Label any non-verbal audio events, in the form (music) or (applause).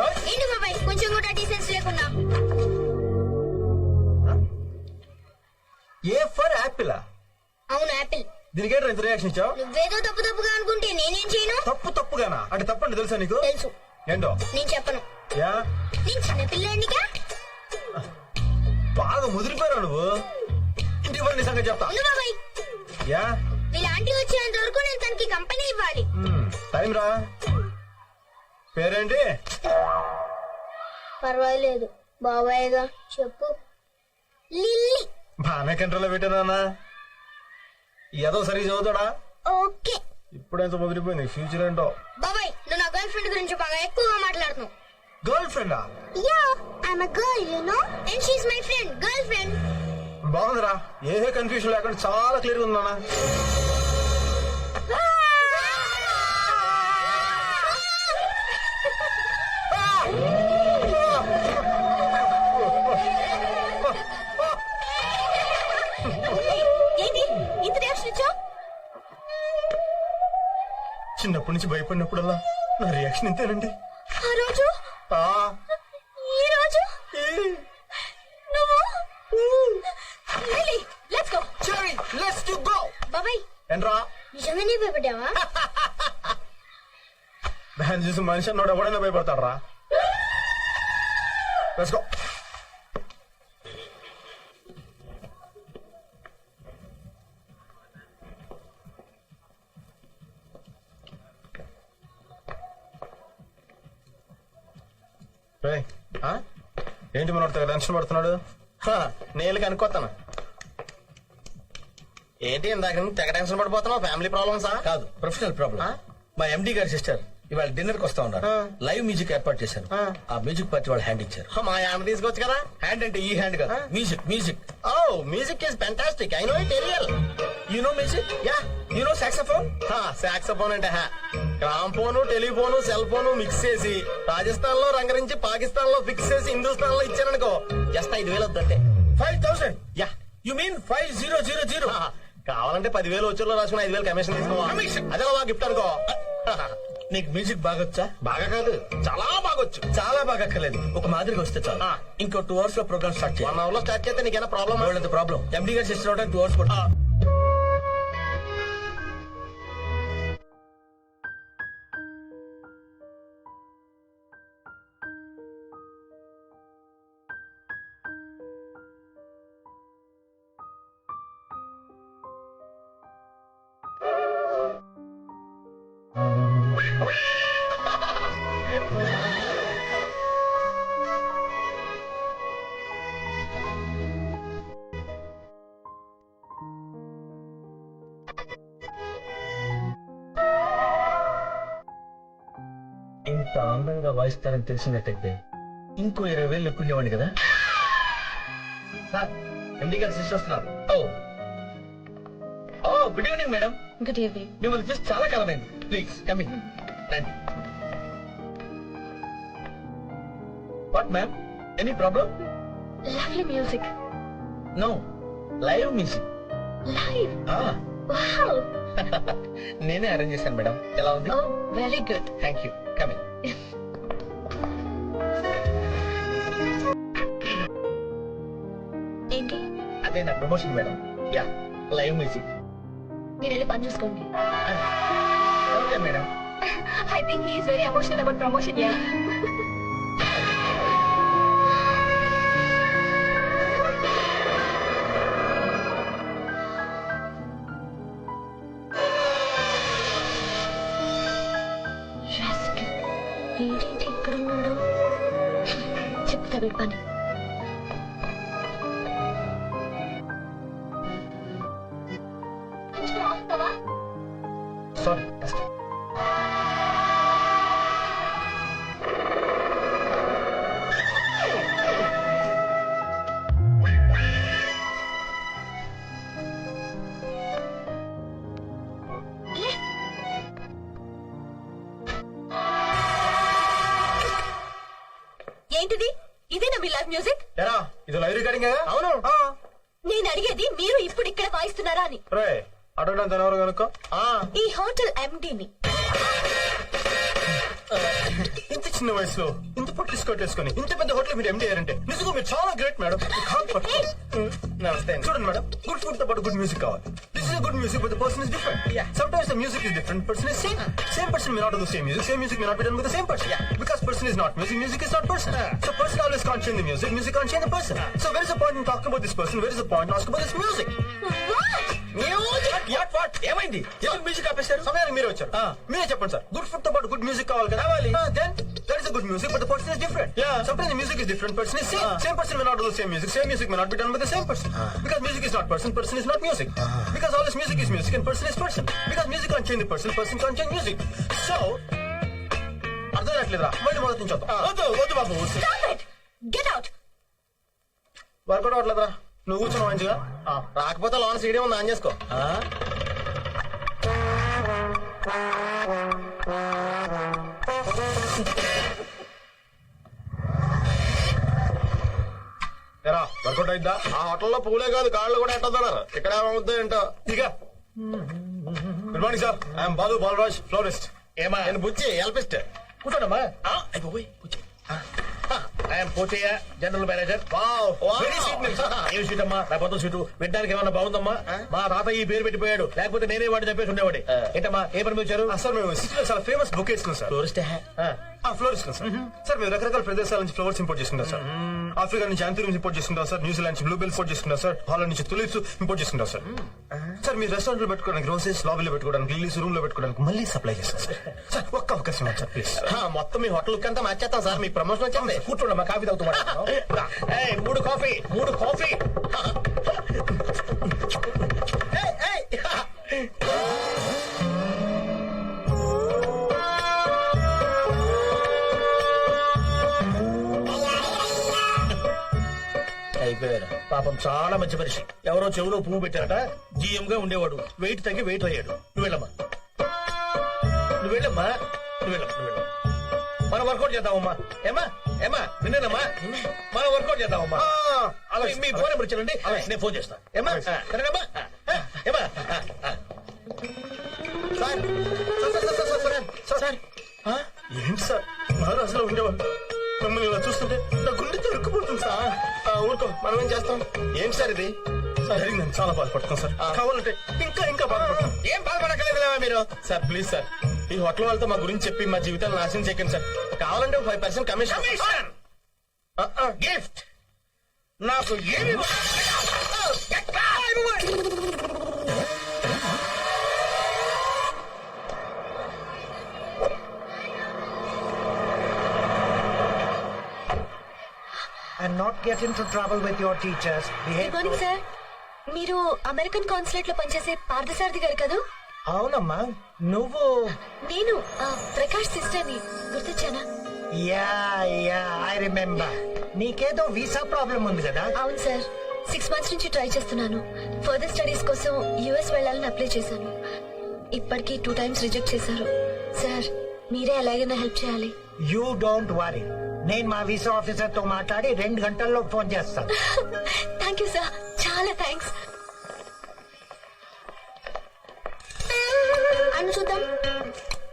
ఏంటి బాబాయ్? కొంచెం కూడా డీసెన్స్ లేకుండా. ఏ ఫర్ యాపిల్ అవును యాపిల్. దీనికి ఏంటి ఇంత రియాక్షన్ ఇచ్చావు? నువ్వేదో తప్పు తప్పుగా అనుకుంటే నేనేం చేయను? తప్పు తప్పుగానా? అంటే తప్పండి తెలుసా నీకు? తెలుసు. ఏంటో? నేను చెప్పను. యా? నేను చిన్న పిల్లాడినిగా బాగా ముదిరిపోయావు నువ్వు. పోయి నీ సంగతి చెప్తా. బాబాయ్. యా? వీళ్ళ ఆంటీ వచ్చేంత వరకు నేను తనకి కంపెనీ ఇవ్వాలి. టైం రా. పేరేంటి? పర్వాలేదు బాబాయ్గా చెప్పు. లిల్లీ. బాగానే కంట్రోల్లో పెట్టానా ఏదో సరిగ్గా చదువుతాడా? ఓకే. ఇప్పుడెంత ముదిరిపోయింది? ఫ్యూచర్ ఏంటో? బాబాయ్ నువ్వు నా గర్ల్ ఫ్రెండ్ గురించి బాగా ఎక్కువగా మాట్లాడుతున్నావు. గర్ల్ ఫ్రెండా? Yeah I'm a girl you know and she is my friend girlfriend బాగుందిరా. ఏ కన్ఫ్యూజన్ లేకుండా చాలా క్లియర్గా ఉందన్నా చిన్నప్పటి నుంచి భయపడినప్పుడల్లా నా రియాక్షన్ ఇంతేనండి. ఆ రోజు? ఆ, ఈ రోజు? ఈ, నువ్వు? Lily let's go Cherry, let's to go. బాబాయ్. ఏంట్రా? నిజంగానే భయపడ్డావా? (laughs) దాన్ని చూసి మనిషి అన్నోడు ఎవడైనా భయపడతాడరా? లెట్స్ (laughs) ఆ? ఏంటి మన టెన్షన్ పడుతున్నాడు? నేను కనుక్కోతాను ఏంటి ఇందాక నుంచి తెగ టెన్షన్ పడిపోతున్నావు? ఫ్యామిలీ ప్రాబ్లమ్సా? కాదు ప్రొఫెషనల్ ప్రాబ్లం ఆ? మా ఎండి గారి సిస్టర్ ఇవాళ డిన్నర్కి వస్తా ఉన్నారు. లైవ్ మ్యూజిక్ ఏర్పాటు చేశాను ఆ. మ్యూజిక్ పార్టీ వాళ్ళు హ్యాండ్ ఇచ్చారు. మా యామ తీసుకోవచ్చు కదా? హ్యాండ్ అంటే ఈ హ్యాండ్ కాదు. Music music. Oh music is fantastic I know it aerial you know music? Yeah you know saxophone saxophone అంటే హా. Gramophone telephone cell phone mix చేసి రాజస్థాన్లో రంగరించి పాకిస్తాన్లో ఫిక్స్ చేసి హిందుస్థాన్లో ఇచ్చారనుకో జస్ట్ ఐదు వేలు వద్దంటే. Five thousand yeah. You mean five zero zero zero కావాలంటే పదివేలు వచ్చేలో రాసుకుని ఐదు వేలు కమిషన్ తీసుకోవాలి. అదే మా గిఫ్ట్ అనుకో. నీకు మ్యూజిక్ బాగొచ్చా? బాగా కాదు చాలా బాగొచ్చు. చాలా బాగా అక్కర్లేదు ఒక మాదిరిగా వస్తే చాలు. ఇంకో టూ అవర్స్లో ప్రోగ్రామ్ స్టార్ట్ వన్ చేయాలి అవర్లో స్టార్ట్ చేస్తే నీకేనా ప్రాబ్లమ్ అంత ప్రాబ్లం ఎండి గారి సిస్టర్ అవడానికి టూ అవర్స్ పడుతుంది ఇంత అందంగా వాయిస్తారని తెలిసినట్టయితే ఇంకో ఇరవై వేలు ఎక్కుండేవాడిని కదా? సార్ ఎండి గారు సిస్టర్ వస్తున్నారు. ఓ. ఓ good evening madam Good evening. మిమ్మల్ని చూసి చాలా కాలమైంది. ప్లీజ్ కమింగ్ రండి what ma'am any problem Lovely music. No live music Live. Ah, Wow. (laughs) నేనే అరేంజ్ చేశాను మేడం ఎలా ఉంది? Very good. Thank you coming ఏంటి? అదే నా promotion madam yeah live music మీరు వెళ్ళి పని చూసుకోండి. Okay madam I think he's very emotional about promotion yeah ఏంటి ఇక్కడ ఉన్నాడు. చెప్తా వీడి పని కొంచెం ఆగుతావా? Sorry music? ఎరా ఇది లైవ్ రికార్డింగ్ అవును. నేను అడిగేది మీరు ఇప్పుడు ఇక్కడ వాయిస్తున్నారా అని. రే అడగడం ఎవరు కనుక్కో. ఆ, ఈ హోటల్ ఎండిని ఇంత చిన్న వయసులో ఇంత స్కర్ట్ వేసుకొని ఇంత పెద్ద హోటల్ మీరు ఎండి అయ్యారంటే నిజంగా మీరు చాలా గ్రేట్ మేడం. నమస్తే. చూడండి మేడం గుడ్ ఫుడ్తో పాటు గుడ్ మ్యూజిక్ కావాలి. This is good music but the person is different Yeah. sometimes the music is different person is same same person may not do the same music same music may not be done with the same person Yeah. because person is not music music is not person Yeah. so person always can't change the music music can't change the person so where is the point in talking about this person where is the point in asking about this music music what what ఏమైంది ఎందుకు music ఆపేశారు సమయానికి మీరే వచ్చారు Ah. మీరే చెప్పండి sir good ఫుడ్తో పాటు గుడ్ మ్యూజిక్ కావాలి కదా కావాలి. Then good music but the person is different Yeah. sometimes the music is different person is same Ah. same person may not do the same music same music may not be done with the same person because music is not person person is not music because always music is music and person is person because music can't change the person person can't change music so అర్థం కావట్లేదురా మళ్ళీ మొదటి నుంచి వద్దాం వద్దు వద్దు బాబు get out work out అవ్వట్లేదురా నువ్వు కూర్చున్నావు మంచిగా రాకపోతే లోన్ సీడీ ఉంది ఆన్ చేసుకో ఎరా వర్కౌట్ అయిద్దా ఆ హోటల్లో పూలే కాదు కాళ్ళు కూడా ఎట్టదన్నారు ఇక్కడ ఏమవుద్దో ఏంటో. ఇక good morning sir I'm Balu Balaraj florist ఏమా? నేను బుజ్జి ఎల్పిస్ట్ కూర్చోండమ్మా. I'm Pochaiah general manager wow Wow. Very sweet name sir ఏం సీట్ అమ్మా? నా పొద్దు సీటు వినడానికి ఏమన్నా బాగుందమ్మా? మా తాత ఈ పేరు పెట్టిపోయాడు. లేకపోతే నేనే వాడిని చెప్పేసి ఉండేవాడి ఏంటమ్మా? ఏ పని వచ్చారు సార్ మేము సిటీలో చాలా ఫేమస్ బుక్ వేసుకున్నాం సార్ టూరిస్ట్ ఆ ఫ్లోర్స్ సార్? సార్ మేము రకరకాల ప్రదేశాల నుంచి ఫ్లవర్స్ ఇంపోర్ట్ చేసుకుంటాం సార్. ఆఫ్రికా నుంచి యాంథూరియం ఇంపోర్ట్ చేసుకుంటాం సార్. న్యూజిలాండ్ నుంచి బ్లూబెల్స్ ఇంపోర్ట్ చేసుకుంటాం సార్. హాలండ్ నుంచి తులిప్స్ ఇంపోర్ట్ చేసుకుంటాం సార్. సార్ మీ రెస్టారెంట్లో పెట్టుకోవడానికి రోజెస్ లాబీలో పెట్టుకోవడానికి లిల్లీస్ రూమ్లో పెట్టుకోవడానికి మళ్ళీ సప్లై చేస్తాం సార్. సార్ ఒక్క అవకాశం సార్ ప్లీజ్ మొత్తం మీ హోటల్ అంతా మార్చేస్తాం సార్. మీకు ప్రమోషన్ వచ్చింది కూర్చోండమ్మా కాఫీ తాగుతూ మాట్లాడుతున్నాం. రా. ఏయ్, మూడు కాఫీ మూడు కాఫీ అయిపోయారు? పాపం చాలా మంచి మనిషి. ఎవరో చెవులో పువ్వు పెట్టారట జీఎం గా ఉండేవాడు. వెయిట్ తగ్గి వెయిట్ అయ్యాడు. నువ్వు వెళ్ళమ్మా. నువ్వు వెళ్ళమ్మా. నువ్వు వెళ్ళమ్మా నువ్వు వెళ్ళమ్మా. మనం వర్కౌట్ చేద్దామమ్మా. ఏమా ఏమా విన్నానమ్మా. మనం వర్కౌట్ చేద్దామమ్మా. మీ ఫోన్ నెంబర్ ఇచ్చారండి నేను ఫోన్ చేస్తా. ఏమా సరేనమ్మా ఏమా. Sir. Sir sir sir sir ఏంటి సార్? మహారాజులో ఉండేవాళ్ళు. మిమ్మల్ని ఇలా చూస్తుంటే ఊరుకో మనం ఏం చేస్తాం? ఏంటి సార్ ఇది? జరిగిందని చాలా బాధపడతాం సార్. కావాలంటే ఇంకా ఇంకా బాధపడతాం ఏం బాధపడక్కర్లేదు మీరు. Sir please sir. ఈ హోటల్ వాళ్ళతో మా గురించి చెప్పి మా జీవితాలు నాశనం చేయకండి సార్. కావాలంటే five percent commission. Commission! Gift! నాకు ఏమి (laughs) and not get into trouble with your teachers. Behave. Good morning sir మీరు అమెరికన్ కాన్సులేట్లో పనిచేసే పార్థసారథి గారు కదా? అవునమ్మా. నువ్వు నేను ఆ, ప్రకాష్ సిస్టర్ని గుర్తొచ్చానా? యా యా ఐ రిమెంబర్ నీకేదో వీసా ప్రాబ్లం ఉంది కదా? అవును సార్ సిక్స్ మంత్స్ నుంచి ట్రై చేస్తున్నాను. ఫర్దర్ స్టడీస్ కోసం యుఎస్ వెళ్ళాలని అప్లై చేశాను. ఇప్పటికీ టూ టైమ్స్ రిజెక్ట్ చేశారు. సార్ మీరే ఎలాగైనా హెల్ప్ చేయాలి. యూ డోంట్ వరీ నేను మా వీసా ఆఫీసర్తో మాట్లాడి రెండు గంటల్లో ఫోన్ చేస్తాను. (laughs) Thank you sir. చాలా థ్యాంక్స్